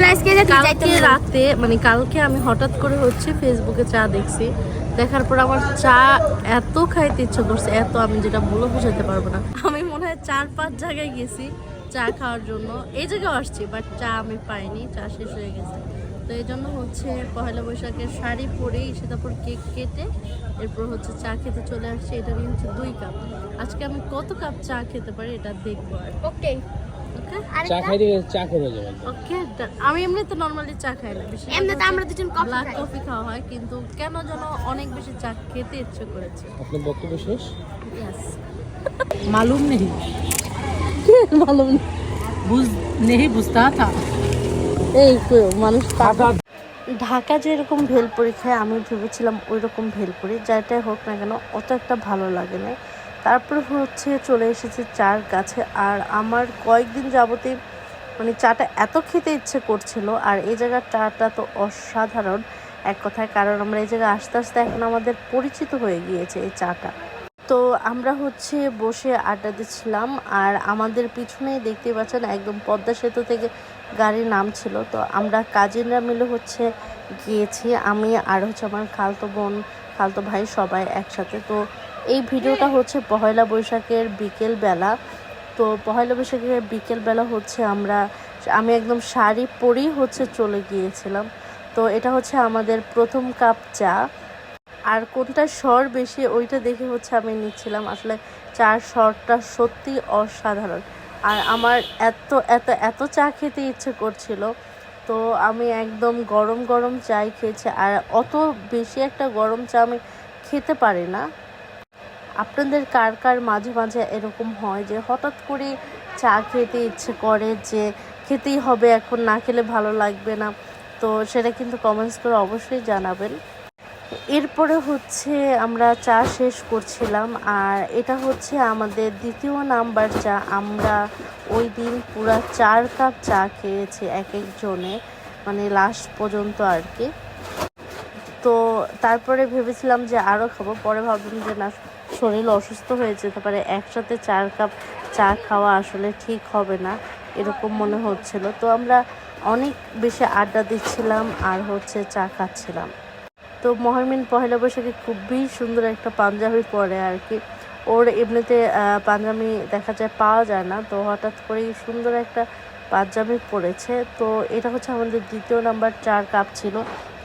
তাহলে আজকে কালকে রাতে মানে কালকে আমি হঠাৎ করে হচ্ছে ফেসবুকে চা দেখছি। দেখার পর আমার চা এত খাইতে ইচ্ছে করছে এত আমি যেটা বলে বোঝাতে পারব না। আমি মনে হয় চার পাঁচ জায়গায় গেছি চা খাওয়ার জন্য। এই জায়গায় আসছি বাট চা আমি পাইনি চা শেষ হয়ে গেছে। তো এই জন্য হচ্ছে পয়লা বৈশাখের শাড়ি পরেই সে তারপর কেক কেটে এরপর হচ্ছে চা খেতে চলে আসছে। এটা নিয়ে হচ্ছে দুই কাপ। আজকে আমি কত কাপ চা খেতে পারি এটা দেখব আর। ওকে চা খাইতে গেলে চা খেয়ে যাবে ওকে আমি এমনি তো নর্মালি চা খাই না বেশি এমনি তো আমরা দুজন কফি ব্ল্যাক খাই কফি খাওয়া হয় কিন্তু কেন যেন অনেক বেশি চা খেতে ইচ্ছে করেছে আপনার বক্তব্য শেষ ইয়েস मालूम नहीं ভালো बुझ नहीं बुझता था এই কই, মানুষ পাগল। ঢাকা যেরকম ভেলপুরি খায় আমি ভেবেছিলাম ওই রকম ভেলপুরি যেটাই হোক না কেন অত একটা ভালো লাগে না তারপর হচ্ছে চলে এসেছে চার কাছে আর আমার কয়েকদিন যাবতীয় মানে চাটা এত খেতে ইচ্ছে করছিল, আর এই জায়গার চাটা তো অসাধারণ এক কথায়, কারণ আমরা এই জায়গায় আস্তে আস্তে এখন আমাদের পরিচিত হয়ে গিয়েছে এই চাটা। তো আমরা হচ্ছে বসে আড্ডা দিচ্ছিলাম, আর আমাদের পিছনেই দেখতে পাচ্ছেন একদম পদ্মা সেতু থেকে গাড়ি নামছিল। তো আমরা কাজিনরা মিলে হচ্ছে গিয়েছি, আমি আর হচ্ছে আমার খালতো বোন, খালতো ভাই সবাই একসাথে। তো এই ভিডিওটা হচ্ছে পহেলা বৈশাখের বিকেল বেলা তো পহেলা বৈশাখের বিকেল বেলা হচ্ছে আমরা, আমি একদম শাড়ি পরেই হচ্ছে চলে গিয়েছিলাম। তো এটা হচ্ছে আমাদের প্রথম কাপ চা। আর কোনটা স্বর বেশি ওইটা দেখে হচ্ছে আমি নিচ্ছিলাম। আসলে চার স্বরটা সত্যি অসাধারণ। আর আমার এত এত এত চা খেতে ইচ্ছে করছিল। তো আমি একদম গরম গরম চাই খেয়েছি। আর অত বেশি একটা গরম চা আমি খেতে পারি না। আপনাদের কার কার মাঝে মাঝে এরকম হয় যে হঠাৎ করে চা খেতে ইচ্ছে করে যে খেতেই হবে, এখন না খেলে ভালো লাগবে না? তো সেটা কিন্তু কমেন্টস করে অবশ্যই জানাবেন। এরপরে হচ্ছে আমরা চা শেষ করছিলাম আর এটা হচ্ছে আমাদের দ্বিতীয় নাম্বার চা। আমরা ওই দিন পুরো চার কাপ চা খেয়েছি এক একজনে মানে লাস্ট পর্যন্ত আর কি। তো তারপরে ভেবেছিলাম যে আরও খাব, পরে ভাবলাম যে না শরীর অসুস্থ হয়ে যেতে পারে, একসাথে চার কাপ চা খাওয়া আসলে ঠিক হবে না, এরকম মনে হচ্ছিল। তো আমরা অনেক বেশি আড্ডা দিচ্ছিলাম আর হচ্ছে চা খাচ্ছিলাম। তো মহারমিন পহেলা বৈশাখে খুবই সুন্দর একটা পাঞ্জাবি পরে আর কি। ওর এমনিতে পাঞ্জাবি দেখা যায় পাওয়া যায় না, তো হঠাৎ করেই সুন্দর একটা পাঞ্জাবি পরেছে। তো এটা হচ্ছে আমাদের দ্বিতীয় নাম্বার চার কাপ ছিল,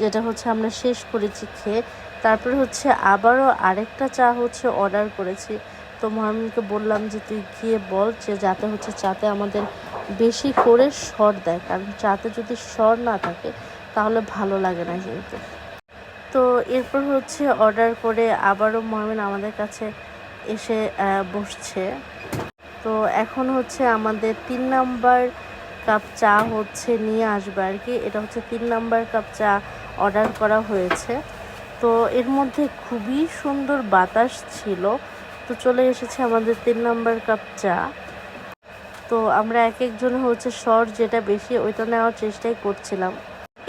যেটা হচ্ছে আমরা শেষ করেছি খেয়ে। তারপরে হচ্ছে আবারও আরেকটা চা হচ্ছে অর্ডার করেছি। তো মহারমিনকে বললাম যে, তুই গিয়ে বল যে, যাতে হচ্ছে চাতে আমাদের বেশি করে স্বর দেয়। কারণ চাতে যদি স্বর না থাকে, তাহলে ভালো লাগে না কিন্তু। তো এরপর হচ্ছে অর্ডার করে আবারও মহামিন আমাদের কাছে এসে বসছে। তো এখন হচ্ছে আমাদের তিন নাম্বার কাপ চা হচ্ছে নিয়ে আসবে আর কি। এটা হচ্ছে তিন নাম্বার কাপ চা অর্ডার করা হয়েছে। তো এর মধ্যে খুবই সুন্দর বাতাস ছিল। তো চলে এসেছে আমাদের তিন নাম্বার কাপ চা। তো আমরা এক একজন হচ্ছে শর্ট, যেটা বেশি ওইটা নেওয়ার চেষ্টাই করছিলাম।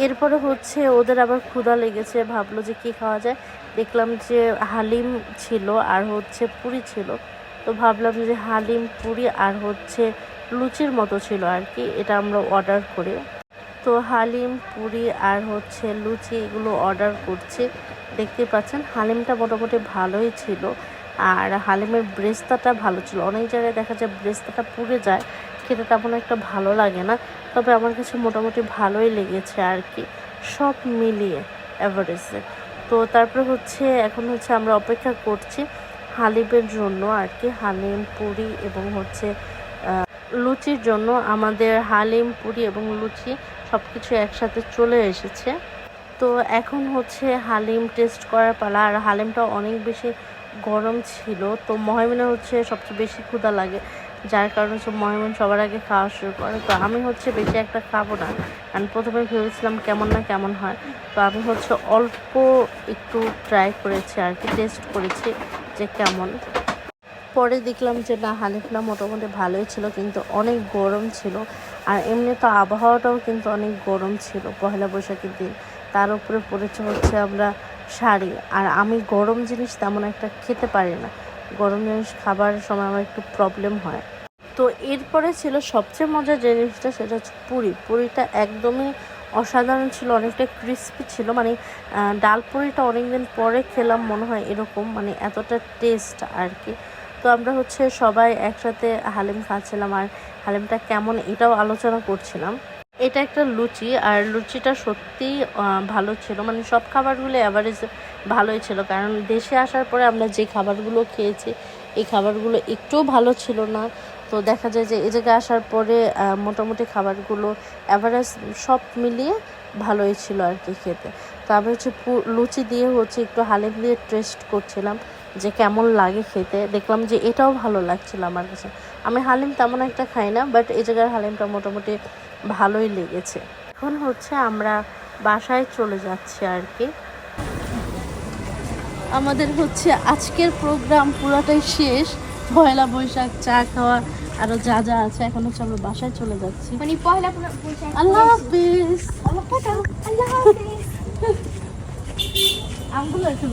এরপরে হচ্ছে ওদের আবার ক্ষুধা লেগেছে, ভাবলো যে কি খাওয়া যায়। দেখলাম যে হালিম ছিল আর হচ্ছে পুরি ছিল। তো ভাবলাম যে হালিম, পুরি আর হচ্ছে লুচির মতো ছিল আর কি, এটা আমরা অর্ডার করে। তো হালিম, পুরি আর হচ্ছে লুচি এগুলো অর্ডার করছি। দেখতে পাচ্ছেন, হালিমটা মোটামুটি ভালোই ছিল। আর হালিমের ব্রেস্তাটা ভালো ছিল। অনেক জায়গায় দেখা যায় ব্রেস্তাটা পুড়ে যায়, খেতে তেমন একটা ভালো লাগে না। তবে আমার কাছে মোটামুটি ভালোই লেগেছে আর কি। সব মিলিয়ে অ্যাভারেজে তো তারপরে হচ্ছে, এখন হচ্ছে আমরা অপেক্ষা করছি হালিমের জন্য আর কি, হালিম পুরি এবং হচ্ছে লুচির জন্য। আমাদের হালিম, পুরি এবং লুচি সব কিছু একসাথে চলে এসেছে। তো এখন হচ্ছে হালিম টেস্ট করার পালা। আর হালিমটা অনেক বেশি গরম ছিল, তো মহামিনে হচ্ছে সবচেয়ে বেশি ক্ষুধা লাগে। যার কারণে হচ্ছে মহামিন সবার আগে খাওয়া শুরু করে। তো আমি হচ্ছে বেশি একটা খাব না। আমি প্রথমে ভেবেছিলাম কেমন না কেমন হয়। তো আমি হচ্ছে অল্প একটু ট্রাই করেছি আর কি টেস্ট করেছি যে কেমন। পরে দেখলাম যে না হালিফটা মোটামুটি ভালোই ছিল, কিন্তু অনেক গরম ছিল। আর এমনি তো আবহাওয়াটাও কিন্তু অনেক গরম ছিল পহেলা বৈশাখের দিন। তার উপরে পড়েছে হচ্ছে আমরা শাড়ি। আর আমি গরম জিনিস তেমন একটা খেতে পারি না। গরম জিনিস খাবার সময় আমার একটু প্রবলেম হয়। তো এরপরে ছিল সবচেয়ে মজার জিনিসটা সেটা হচ্ছে পুরি। পুরিটা একদমই অসাধারণ ছিল, অনেকটা ক্রিস্পি ছিল। মানে ডাল পুরিটা অনেকদিন পরে খেলাম, মনে হয় এরকম। মানে এতটা টেস্ট আর কি। তো আমরা হচ্ছে সবাই একসাথে হালিম খাচ্ছিলাম আর হালিমটা কেমন এটাও আলোচনা করছিলাম। এটা একটা লুচি আর লুচিটা সত্যিই আহ, ভালো ছিল। মানে সব খাবারগুলো অ্যাভারেজ ভালোই ছিল। কারণ দেশে আসার পরে আমরা যে খাবারগুলো খেয়েছি এই খাবারগুলো একটুও ভালো ছিল না। তো দেখা যায় যে এ জায়গায় আসার পরে মোটামুটি খাবারগুলো অ্যাভারেজ সব মিলিয়ে ভালোই ছিল আর কি খেতে। তো আমি হচ্ছে লুচি দিয়ে হচ্ছে একটু হালিম দিয়ে টেস্ট করছিলাম। যে কেমন লাগে খেতে। দেখলাম যে এটাও ভালো লাগছিল আমার কাছে। আমি হালিম তেমন একটা খাই না বাট এই জায়গার হালিমটা মোটামুটি ভালোই লেগেছে। এখন হচ্ছে আমরা বাসায় চলে যাচ্ছি আর কি। আমাদের হচ্ছে আজকের প্রোগ্রাম পুরোটাই শেষ। পয়লা বৈশাখ চা খাওয়া আরও যা যা আছে এখন হচ্ছে আমরা বাসায় চলে যাচ্ছি। মানে পয়লা বৈশাখ আল্লাহ হাফিজ। আল্লাহ হাফেজ। আমগুলো একটু